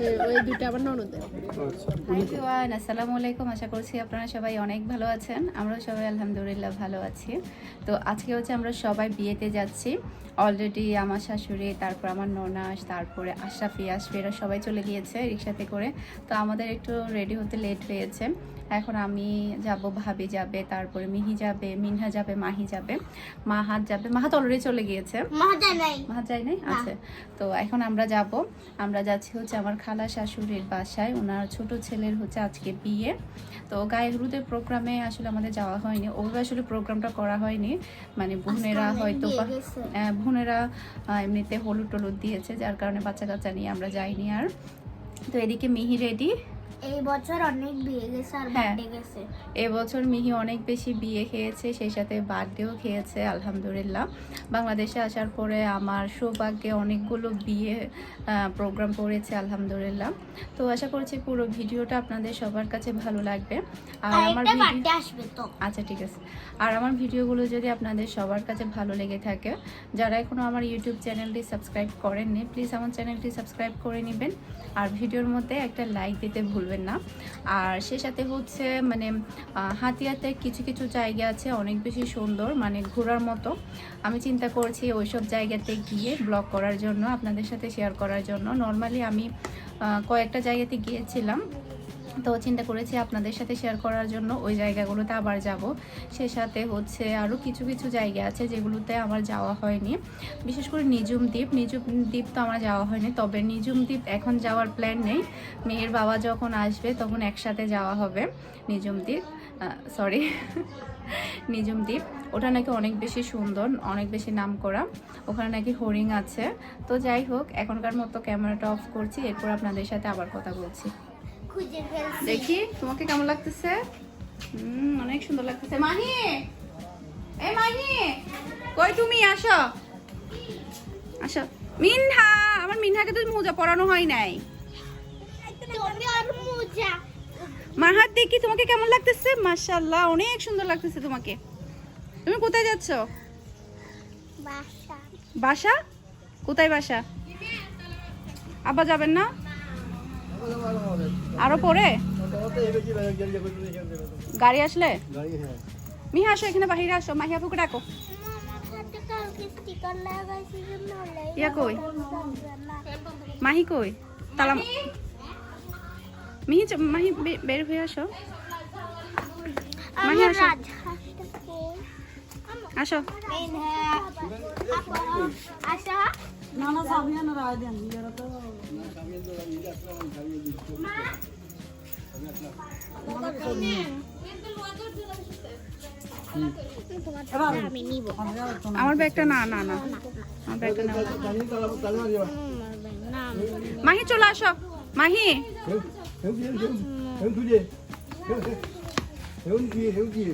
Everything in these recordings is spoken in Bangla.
হচ্ছে ওই আমার আচ্ছা। আসসালামু আলাইকুম আশা করছি আপনারা সবাই অনেক ভালো আছেন। আমরাও সবাই আলহামদুলিল্লাহ ভালো আছি। তো আজকে হচ্ছে আমরা সবাই বিয়েতে যাচ্ছি। অলরেডি আমার শাশুড়ি, তারপর আমার ননাস, তারপরে আশরাফি আসবে এরা সবাই চলে গিয়েছে রিক্সাতে করে। তো আমাদের একটু রেডি হতে লেট হয়েছে। এখন আমি যাব ভাবি যাবে তারপরে মিহি যাবে মিনহা যাবে মাহি যাবে। মাহাত যাবে মাহাত অলরেডি চলে গিয়েছে। মাহাত যাই নাই। আচ্ছা তো এখন আমরা যাব। আমরা যাচ্ছি হচ্ছে আমার খালা শাশুড়ির বাসায়। ওনার ছোট ছেলের হচ্ছে আজকে বিয়ে। তো গায়ে হলুদের প্রোগ্রামে আসলে আমাদের যাওয়া হয়নি। ওভাবে আসলে প্রোগ্রামটা করা হয়নি। মানে বোনেরা হয়তো। আহ, বোনেরা এমনিতে হলুদ টলুদ দিয়েছে যার কারণে বাচ্চা কাচ্চা নিয়ে আমরা যাইনি আর। তো এদিকে মিহি রেডি এই বছর অনেক বিয়ে গেছে আর হ্যাঁ। বার্থডে গেছে। এবছর মিহি অনেক বেশি বিয়ে খেয়েছে সেই সাথে বার্থডেও খেয়েছে আলহামদুলিল্লাহ। বাংলাদেশে আসার পরে আমার সৌভাগ্যে অনেকগুলো বিয়ে প্রোগ্রাম পড়েছে আলহামদুলিল্লাহ। তো আশা করছি পুরো ভিডিওটা আপনাদের সবার কাছে ভালো লাগবে। আর আমার আসবে তো। আচ্ছা ঠিক আছে। আর আমার ভিডিওগুলো যদি আপনাদের সবার কাছে ভালো লেগে থাকে যারা এখনও আমার ইউটিউব চ্যানেলটি সাবস্ক্রাইব করেননি প্লিজ আমার চ্যানেলটি সাবস্ক্রাইব করে নেবেন। আর ভিডিওর মধ্যে একটা লাইক দিতে ভুলবেন না। আর সে সাথে হচ্ছে মানে হাতিয়াতে কিছু কিছু জায়গা আছে অনেক বেশি সুন্দর মানে ঘোরার মতো। আমি চিন্তা করছি ওইসব জায়গাতে গিয়ে ব্লগ করার জন্য, আপনাদের সাথে শেয়ার করার জন্য। নর্মালি আমি কয়েকটা জায়গাতে গিয়েছিলাম। তো চিন্তা করেছি আপনাদের সাথে শেয়ার করার জন্য ওই জায়গাগুলোতে আবার যাব। সে সাথে হচ্ছে আরও কিছু কিছু জায়গা আছে যেগুলোতে আমার যাওয়া হয়নি। বিশেষ করে নিজুম দ্বীপ। নিজুম দ্বীপ তো আমার যাওয়া হয়নি। তবে নিজুম দ্বীপ এখন যাওয়ার প্ল্যান নেই। মেয়ের বাবা যখন আসবে তখন একসাথে যাওয়া হবে নিজুম দ্বীপ। সরি নিজুম দ্বীপ। ওটা নাকি অনেক বেশি সুন্দর, অনেক বেশি নাম করা ওখানে নাকি হরিং আছে। তো যাই হোক, এখনকার মতো ক্যামেরাটা অফ করছি। এরপর আপনাদের সাথে আবার কথা বলছি। খুঁজে ফেলছি দেখি তোমাকে কেমন লাগতেছে? হুম অনেক সুন্দর লাগতেছে। মাহি এই মাহি কই তুমি? আসো। আসো। মিনহা! আমার মিনহাকে তো মোজা পরানো হয় নাই। মাহাত দেখি তোমাকে কেমন লাগতেছে? মাশাআল্লাহ অনেক সুন্দর লাগতেছে তোমাকে। তুমি কোথায় যাচ্ছ? বাসা। বাসা? কোথায় বাসা? আব্বা যাবেন না? আরও পরে? গাড়ি আসলে? মিহা, আসো, এখানে বাহিরে আসো। মাহিয়া ফুকে ডাকো। ইয়া কই? মাহি কই? তালা মিহি, মাহি বের হয়ে আসো। মাহি, আসো। আসো আমার ব্যাগটা না না না আমার ব্যাগটা না মাহি চলে আসো মাহি হেউ কি হেউ তুজে হেউ কি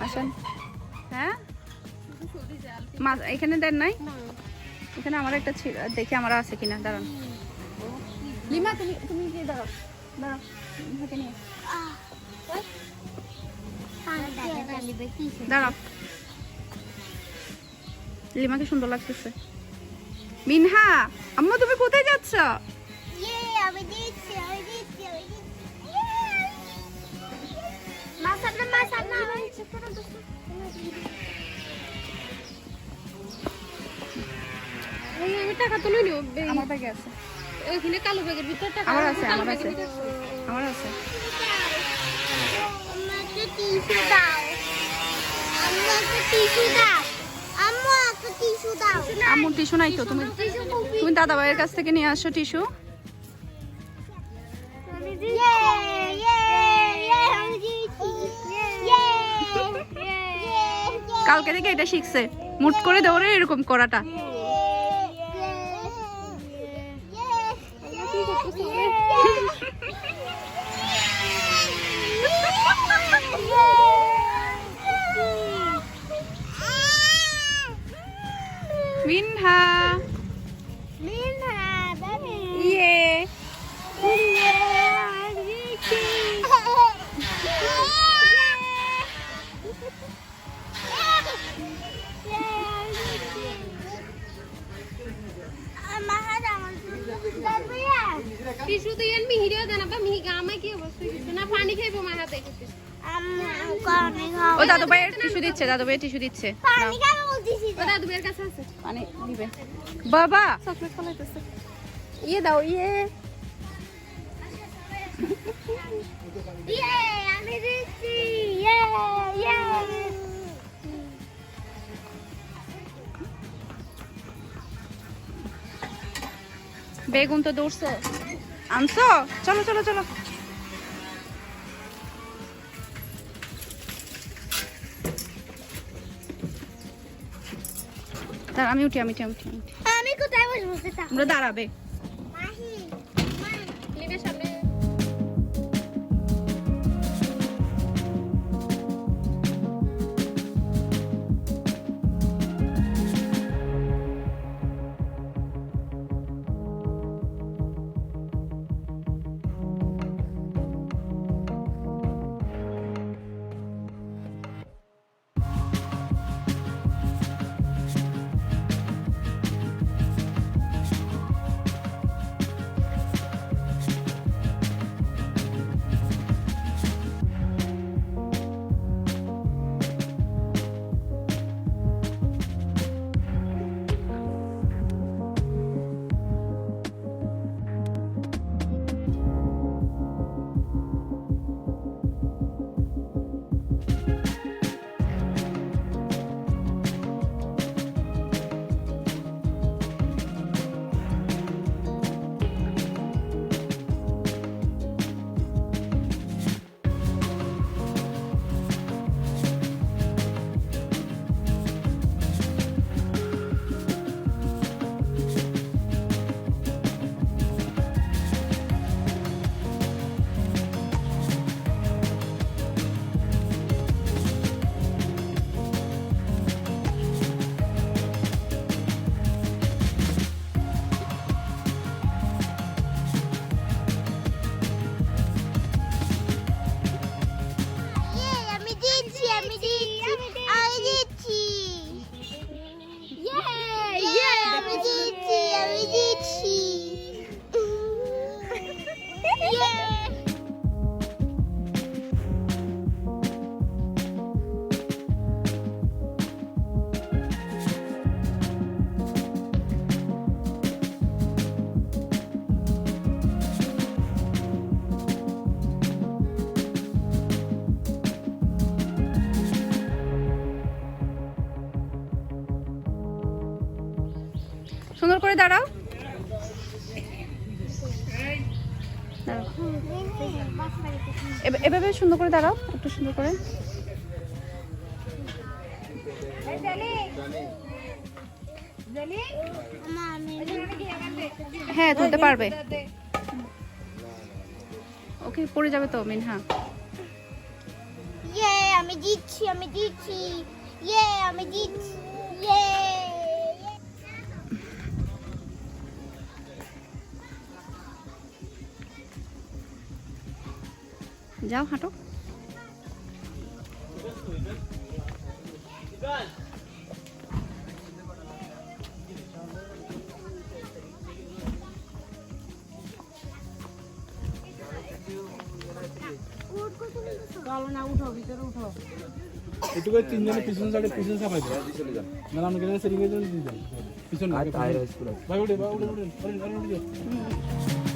আসেন। হ্যাঁ? মা- এখানে দেন নাই? এখানে আমার একটা ছিল দেখি আমার আছে কিনা দাঁড়ান। লিমা তুমি তুমি কি দাঁড়াও। দাঁড়াও। দাঁড়াও। লিমাকে সুন্দর লাগতেছে। মিনহা আম্মা তুমি কোথায় যাচ্ছ? ইয়ে টাকা তুলে নিও আমার ব্যাগে আছে। ওইখানে কালো ব্যাগের ভিতর টাকা আমার আছে আমার আছে। আমার আছে। আমাকে টিস্যু দাও। আম্মু একটা টিস্যু দাও। আম্মু একটা টিস্যু দাও আম্মুর টিস্যু নাই তো? তুমি তুমি দাদা ভাইয়ের কাছ থেকে নিয়ে আসো টিস্যু। কালকে থেকে এটা শিখছে। মুট করে দৌড়ে এরকম করাটা। মিনহা দাদু টিস্যু দিচ্ছে। দাদু কাছে আছে। পানি দিবে। বাবা! চকলেট ফলাইতেছে। ইয়ে দাও ইয়ে। ইয়ে ইয়ে ইয়ে। বেগুন তো দৌড়ছে। আনছো? চলো চলো চলো। আমি উঠি আমি উঠি আমি উঠি আমি কোথায় বসবো তোমরা দাঁড়াবে। সুন্দর করে দাঁড়াও। এভাবে সুন্দর করে দাঁড়াও, একটু সুন্দর করে। হ্যাঁ তুলতে পারবে। ওকে, পড়ে যাবে তো, মিনহা। ইয়ে আমি দিচ্ছি আমি দিচ্ছি। ইয়ে আমি দিচ্ছি। ইয়ে যাও হাঁটো। একটু করে তিনজনে পিছন সাইডে পিছন চাপাই দেয় মানে আমরা গেলে দিয়ে পিছন ভাই উঠে ভাই উঠে উঠে উঠে উঠে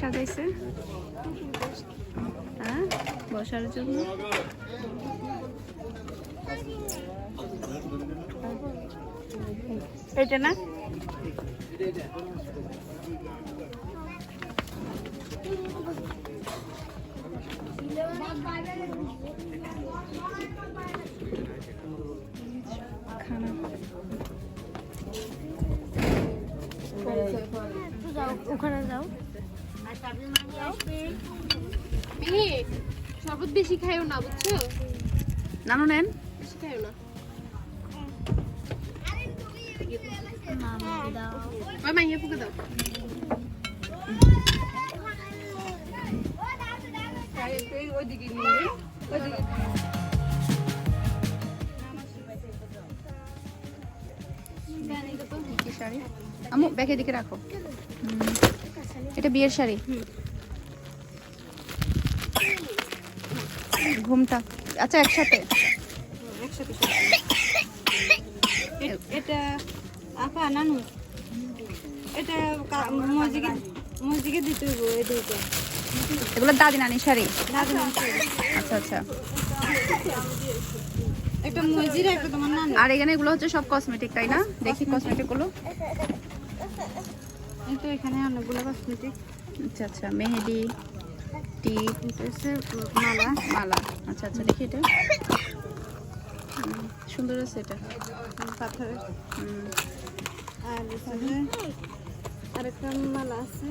সাজাইছে। হ্যাঁ বসার জন্য। এটা না? ওখানে যাও। শরবত বেশি খাইও না বুঝছ? নানু নেন। বেশি খাইও না। মামা দাও ওই মাইয়া ফুকে দাও। কি আমু ব্যাগের দিকে রাখো। এটা বিয়ের শাড়ি। ঘুমটা। আচ্ছা একসাথে। এটা আপা নানু। এটা কা- মসজিদে মসজিদে দিতে হইব এই দুইটা। এগুলো দাদি নানি শাড়ি। দাদু নানু আচ্ছা আচ্ছা। একটা মসজিদ একটা তোমার নানু আর এখানে এগুলো হচ্ছে সব কসমেটিক তাই না? দেখি কসমেটিকগুলো। তো এখানে অনেকগুলো কসমেটিক আচ্ছা আচ্ছা মেহেদি টিপ মালা। মালা। আচ্ছা আচ্ছা দেখি এটা। সুন্দর আছে এটা। পাথরের। আর আরেকটা মালা আছে।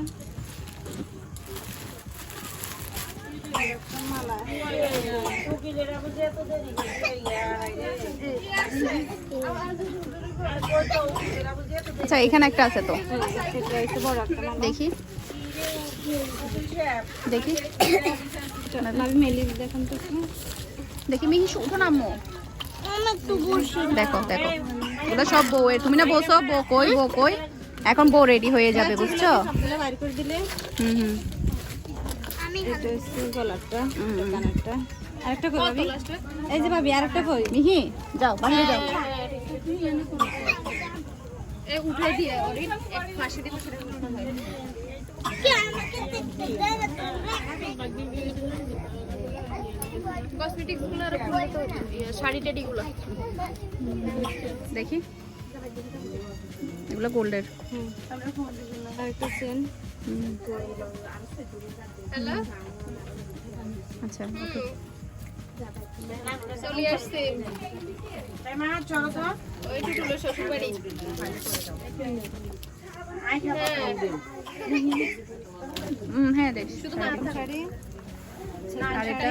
আচ্ছা এখানে একটা আছে তো। দেখি। দেখি। দেখি, মিহি, শুধু নামো দেখো দেখো। ওগুলো সব বউয়ের। তুমি না বসো বউ কই বউ কই? এখন বউ রেডি হয়ে যাবে, বুঝছ? হুম হুম। এটা হচ্ছে গলারটা হুম, হুম। কানেরটা আরেকটা কই ভাবি এই যে ভাবি আরেকটা কই মিহি যাও বাইরে এ উঠে দিয়ে ওর এক দিয়ে হয়। ইয়ে, দেখি এগুলো গোল্ডের আরেকটা চেন আচ্ছা. চলে আসছে। শ্বশুর বাড়ি হ্যাঁ হ্যাঁ দেখ। শুধু মাথা। শাড়ি। আর এটা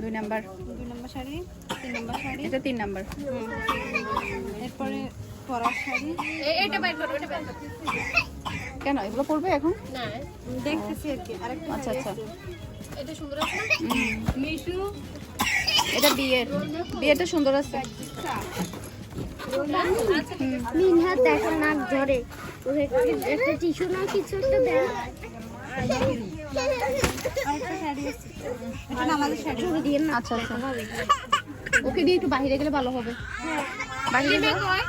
দুই নাম্বার। দুই নম্বর শাড়ি তিন নম্বর শাড়ি। এটা তিন নাম্বার। এরপরে পরার শাড়ি। এটা বাইর করো এটা বাইর করো। কেন এগুলো পড়বে এখন? না দেখতেছি আর কি আরেকটা আচ্ছা আচ্ছা। এটা সুন্দর আছে মিশু এটা বিয়ের। বিয়েটা সুন্দর আছে। মিনহাত দেখো নাক ধরে ওকে একটা টিস্যু না কিছু একটা দেয়। আচ্ছা আচ্ছা। ওকে দিয়ে একটু বাইরে গেলে ভালো হবে। বাইরে যাও কয়